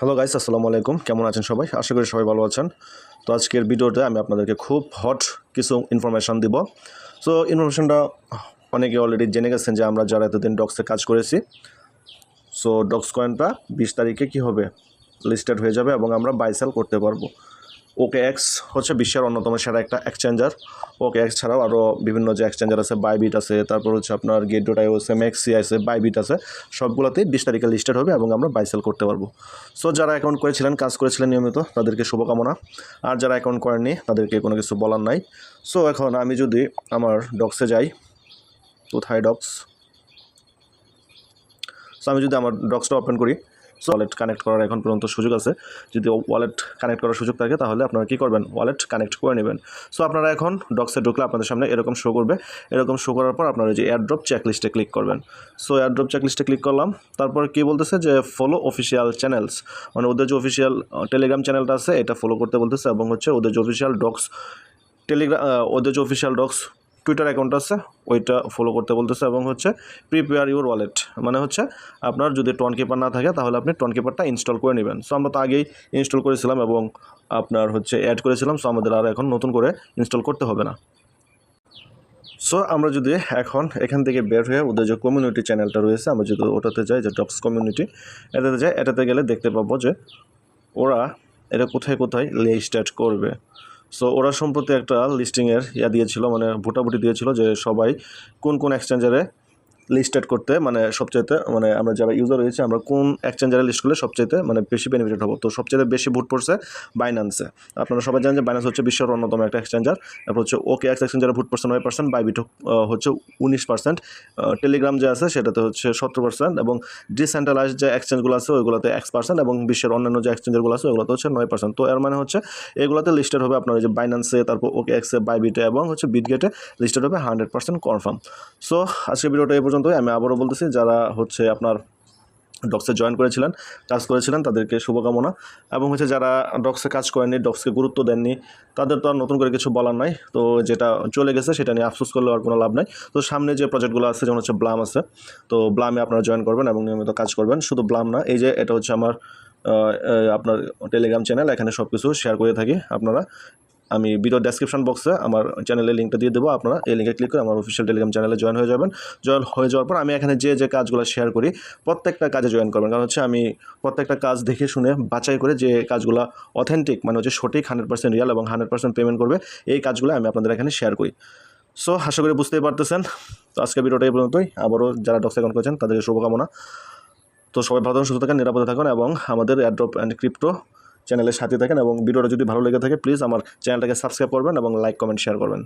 Hello guys আসসালামু আলাইকুম। কেমন আছেন সবাই? আশা করি সবাই ভালো আছেন। তো আজকের ভিডিওতে আমি আপনাদেরকে খুব হট কিছু ইনফরমেশান দিব। সো ইনফরমেশনটা অনেকে অলরেডি জেনে গেছেন যে আমরা যারা এতদিন ডক্সে কাজ করেছি সো ডক্স কয়েনটা বিশ তারিখে কি হবে? লিস্টেড হয়ে যাবে এবং আমরা বাইসেল করতে পারব। ওকে এক্স হচ্ছে বিশ্বের অন্যতম সেরা একটা এক্সচেঞ্জার ওকে এক্স ছাড়াও আরও বিভিন্ন যে এক্সচেঞ্জার আছে বাইবিট আছে, তারপর হচ্ছে আপনার গেট ডোটাই আছে ম্যাক্সি আছে বাইবিট আছে, সবগুলোতেই বিশ তারিখে লিস্টেড হবে এবং আমরা বাইসেল করতে পারব। সো যারা অ্যাকাউন্ট করেছিলেন, কাজ করেছিলেন নিয়মিত, তাদেরকে শুভকামনা। আর যারা অ্যাকাউন্ট করেননি, তাদেরকে কোনো কিছু বলার নাই। সো এখন আমি যদি আমার ডক্সে যাই, কোথায় ডক্স সো আমি যদি আমার ডক্সটা ওপেন করি ওয়ালেট কানেক্ট করার এখন পর্যন্ত সুযোগ আছে। যদি ওয়ালেট কানেক্ট করার সুযোগ থাকে, তাহলে আপনারা কী করবেন? ওয়ালেট কানেক্ট করে নেবেন। সো আপনারা এখন ডক্সে ঢুকলে আপনাদের সামনে এরকম শো করবে। এরকম শো করার পর আপনারা যে এয়ারড্রপ চেকলিস্টে ক্লিক করবেন। সো এয়ারড্রপ চেকলিস্টে ক্লিক করলাম। তারপর কী বলতেছে যে ফলো অফিসিয়াল চ্যানেলস মানে ওদের যে অফিসিয়াল টেলিগ্রাম চ্যানেলটা আছে, এটা ফলো করতে বলতেছে এবং হচ্ছে ওদের যে অফিসিয়াল ডক্স টেলিগ্রাম ওদের যে অফিসিয়াল ডক্স টুইটার অ্যাকাউন্ট আছে, ওইটা ফলো করতে বলতেছে এবং হচ্ছে প্রিপেয়ার ইউর ওয়ালেট মানে হচ্ছে আপনার যদি টন কিপার না থাকে তাহলে আপনি টন কিপারটা ইনস্টল করে নেবেন। সো আমরা তো আগেই ইনস্টল করেছিলাম এবং আপনার হচ্ছে অ্যাড করেছিলাম সো আমাদের আর এখন নতুন করে ইনস্টল করতে হবে না। সো আমরা যদি এখন এখান থেকে বের হয়ে ওদের যে কমিউনিটি চ্যানেলটা রয়েছে, আমরা যদি ওটাতে যাই, যে ডক্স কমিউনিটি এটাতে যাই, এটাতে গেলে দেখতে পাবো যে ওরা এটা কোথায় কোথায় লিস্টেড করবে। সো ওরা সম্প্রতি একটা লিস্টিংয়ের ইয়া দিয়েছিল মানে ভোটাভুটি দিয়েছিল যে সবাই কোন কোন এক্সচেঞ্জারে লিস্টেড করতে মানে সবচাইতে মানে আমরা যারা ইউজার রয়েছে, আমরা কোন এক্সচেঞ্জারে লিস্ট করলে সবচাইতে মানে বেশি বেনিফিটেড হব। তো সবচাইতে বেশি ভোট পড়ছে বাইন্যান্সে আপনারা সবাই জানেন যে বাইন্যান্স হচ্ছে বিশ্বের অন্যতম একটা এক্সচেঞ্জার তারপর হচ্ছে ওকে এক্স এক্সচেঞ্জারে ভোট পড়ছে নয় পার্সেন্ট বাইবিট হচ্ছে উনিশ পার্সেন্ট টেলিগ্রাম যে আছে, সেটাতে হচ্ছে সত্তর পার্সেন্ট এবং ডিসেন্ট্রালাইজ যে এক্সচেঞ্জগুলো আছে, ওইগুলোতে এক্স পার্সেন্ট এবং বিশ্বের অন্যান্য যে এক্সচেঞ্জারগুলো আছে ওগুলোতে হচ্ছে নয় পার্সেন্ট তো এর মানে হচ্ছে এগুলোতে লিস্টেড হবে আপনার যে বাইন্যান্সে তারপর ওকে এক্সে বাইবিটে এবং হচ্ছে বিটগেটে লিস্টেড হবে হান্ড্রেড পার্সেন্ট কনফার্ম সো আজকে ভিডিওটা এই পর্যন্তই। আমি আবারও বলতেছি, যারা হচ্ছে আপনার ডক্সে জয়েন করেছিলেন, কাজ করেছিলেন, তাদেরকে শুভকামনা। এবং হচ্ছে যারা ডক্সে কাজ করেননি, ডক্সকে গুরুত্ব দেননি, তাদের তো আর নতুন করে কিছু বলার নাই। তো যেটা চলে গেছে, সেটা নিয়ে আফসোস করলে আর কোনো লাভ নাই। তো সামনে যে প্রজেক্টগুলো আছে, যেমন হচ্ছে ব্লাম আছে, তো ব্লামে আপনারা জয়েন করবেন এবং নিয়মিত কাজ করবেন। শুধু ব্লাম না, এই যে এটা হচ্ছে আমার আপনার টেলিগ্রাম চ্যানেল এখানে সব কিছু শেয়ার করে থাকি আপনারা। আমি ভিডিও ডেসক্রিপশন বক্সে আমার চ্যানেলের লিঙ্কটা দিয়ে দেবো। আপনারা এই লিঙ্কে ক্লিক করে আমার অফিসিয়াল টেলিগ্রাম চ্যানেলে জয়েন হয়ে যাবেন। জয়েন হয়ে যাওয়ার পর আমি এখানে যে যে কাজগুলো শেয়ার করি, প্রত্যেকটা কাজে জয়েন করবেন। কারণ হচ্ছে আমি প্রত্যেকটা কাজ দেখে শুনে বাছাই করে যে কাজগুলো অথেন্টিক মানে হচ্ছে সঠিক হান্ড্রেড পার্সেন্ট রিয়াল এবং হান্ড্রেড পার্সেন্ট পেমেন্ট করবে, এই কাজগুলো আমি আপনাদের এখানে শেয়ার করি। সো আশা করি বুঝতেই পারতেছেন। তো আজকে ভিডিওটা এই পর্যন্তই। আবারও যারা ডক্স অ্যাকাউন্ট করেছেন, তাদেরকে শুভকামনা। তো সবাই ভালো থাকুন, সুস্থ থাকেন, নিরাপদে থাকুন এবং আমাদের অ্যাড্রপ অ্যান্ড ক্রিপ্টো চ্যানেলের সাথে থাকেন এবং ভিডিওটা যদি ভালো লেগে থাকে প্লিজ আমার চ্যানেলটাকে সাবস্ক্রাইব করবেন এবং লাইক কমেন্ট শেয়ার করবেন।